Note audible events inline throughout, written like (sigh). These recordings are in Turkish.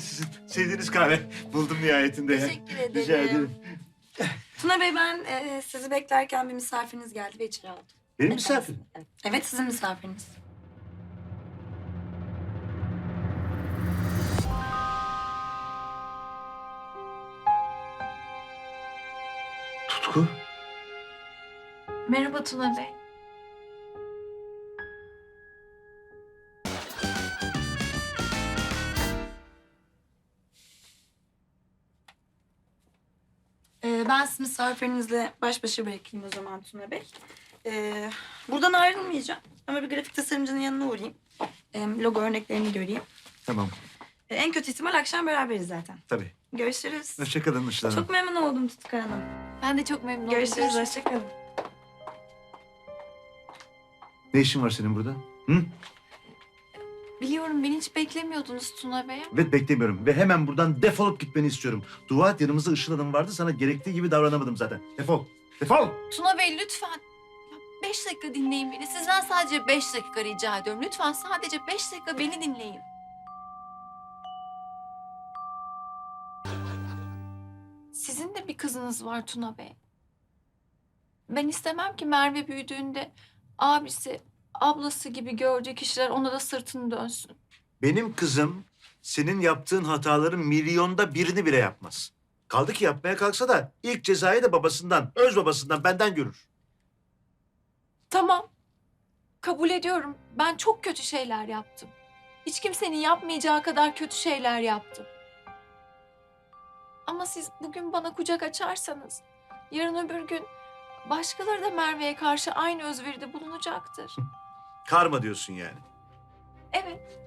de sizin sevdiğiniz kahve buldum nihayetinde. ya. Teşekkür ederim. Rica ederim. Tuna Bey ben e, sizi beklerken bir misafiriniz geldi ve içeri aldım. Benim misafir. Evet. evet sizin misafiriniz. Tutku. Merhaba Tuna Bey. Ben sizi misafirinizle baş başa bırakayım o zaman Tuna Bey. Ee, buradan ayrılmayacağım ama bir grafik tasarımcının yanına uğrayayım. Ee, logo örneklerini göreyim. Tamam. Ee, en kötü ihtimal akşam beraberiz zaten. Tabii. Görüşürüz. Hoşçakalın Işıl Hanım. Çok memnun oldum Tutku Hanım. Ben de çok memnun oldum. Görüşürüz, hoşçakalın. Ne işin var senin burada? Hı? Biliyorum beni hiç beklemiyordunuz Tuna Bey. Evet beklemiyorum ve hemen buradan defolup gitmeni istiyorum. Dua et yanımızda Işıl Hanım vardı sana gerektiği gibi davranamadım zaten. Defol. Defol. Tuna Bey lütfen. Ya beş dakika dinleyin beni. Sizden sadece beş dakika rica ediyorum. Lütfen sadece beş dakika beni dinleyin. Sizin de bir kızınız var Tuna Bey. Ben istemem ki Merve büyüdüğünde abisi, ablası gibi gördüğü kişiler ona da sırtını dönsün. Benim kızım senin yaptığın hataların milyonda birini bile yapmaz. Kaldı ki yapmaya kalksa da ilk cezayı da babasından, öz babasından benden görür. Tamam. Kabul ediyorum. Ben çok kötü şeyler yaptım. Hiç kimsenin yapmayacağı kadar kötü şeyler yaptım. Ama siz bugün bana kucak açarsanız, yarın öbür gün başkaları da Merve'ye karşı aynı özveride bulunacaktır. (laughs) Karma diyorsun yani. Evet.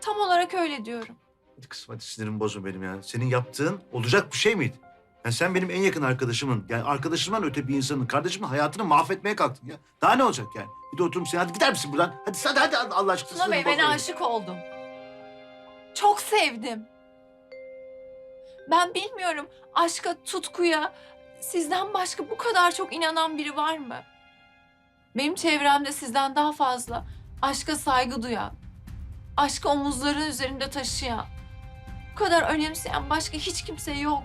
Tam olarak öyle diyorum. Hadi kızım hadi sinirimi bozma benim ya. Senin yaptığın olacak bir şey miydi? Yani sen benim en yakın arkadaşımın, yani arkadaşımdan öte bir insanın, kardeşimin hayatını mahvetmeye kalktın ya. Daha ne olacak yani? Bir de oturup sen hadi gider misin buradan? Hadi hadi, hadi Allah aşkına. Tuna Bey sinirimi ben bozma. aşık oldum. Çok sevdim. Ben bilmiyorum aşka, tutkuya sizden başka bu kadar çok inanan biri var mı? Benim çevremde sizden daha fazla aşka saygı duyan, aşkı omuzların üzerinde taşıyan, bu kadar önemseyen başka hiç kimse yok.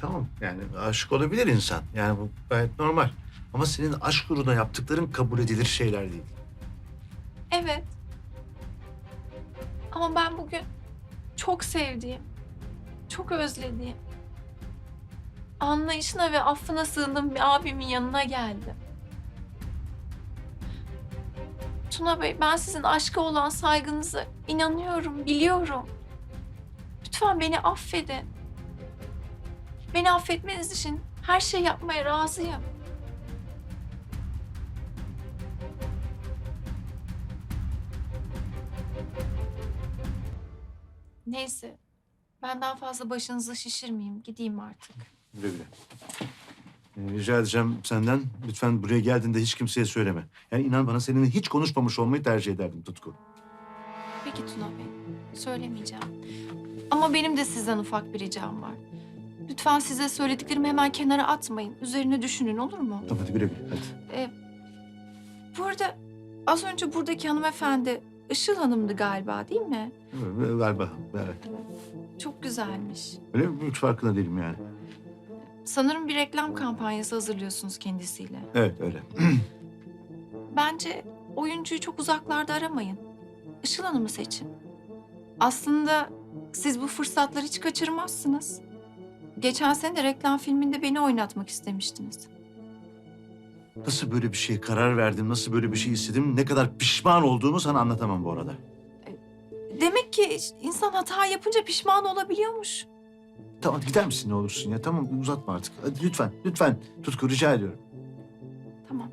Tamam yani aşık olabilir insan. Yani bu gayet normal. Ama senin aşk uğruna yaptıkların kabul edilir şeyler değil. Evet. Ama ben bugün çok sevdiğim, çok özlediğim, anlayışına ve affına sığındığım bir abimin yanına geldim. Tuna Bey, ben sizin aşka olan saygınızı inanıyorum, biliyorum. Lütfen beni affedin. Beni affetmeniz için her şey yapmaya razıyım. Neyse, ben daha fazla başınızı şişirmeyeyim. Gideyim artık. Güle güle. Ee, rica edeceğim senden lütfen buraya geldiğinde hiç kimseye söyleme. Yani inan bana seninle hiç konuşmamış olmayı tercih ederdim Tutku. Peki Tuna Bey, söylemeyeceğim. Ama benim de sizden ufak bir ricam var. Lütfen size söylediklerimi hemen kenara atmayın. Üzerine düşünün olur mu? Tamam hadi güle güle hadi. Ee, bu arada az önce buradaki hanımefendi Işıl Hanım'dı galiba değil mi? Ver bakalım. Ver. Çok güzelmiş. Öyle mi? Hiç farkında değilim yani. Sanırım bir reklam kampanyası hazırlıyorsunuz kendisiyle. Evet öyle. (clears throat) Bence oyuncuyu çok uzaklarda aramayın. Işıl Hanım'ı seçin. Aslında siz bu fırsatları hiç kaçırmazsınız. Geçen sene de reklam filminde beni oynatmak istemiştiniz. Nasıl böyle bir şeye karar verdim, nasıl böyle bir şey istedim, ne kadar pişman olduğumu sana anlatamam bu arada. Demek ki insan hata yapınca pişman olabiliyormuş. Tamam gider misin ne olursun ya? Tamam uzatma artık. Hadi lütfen, lütfen. Tutku rica ediyorum. Tamam.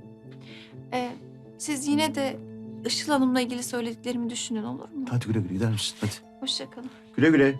Ee, siz yine de Işıl Hanım'la ilgili söylediklerimi düşünün olur mu? Hadi güle güle gider misin? Hadi. Hoşçakalın. Güle güle.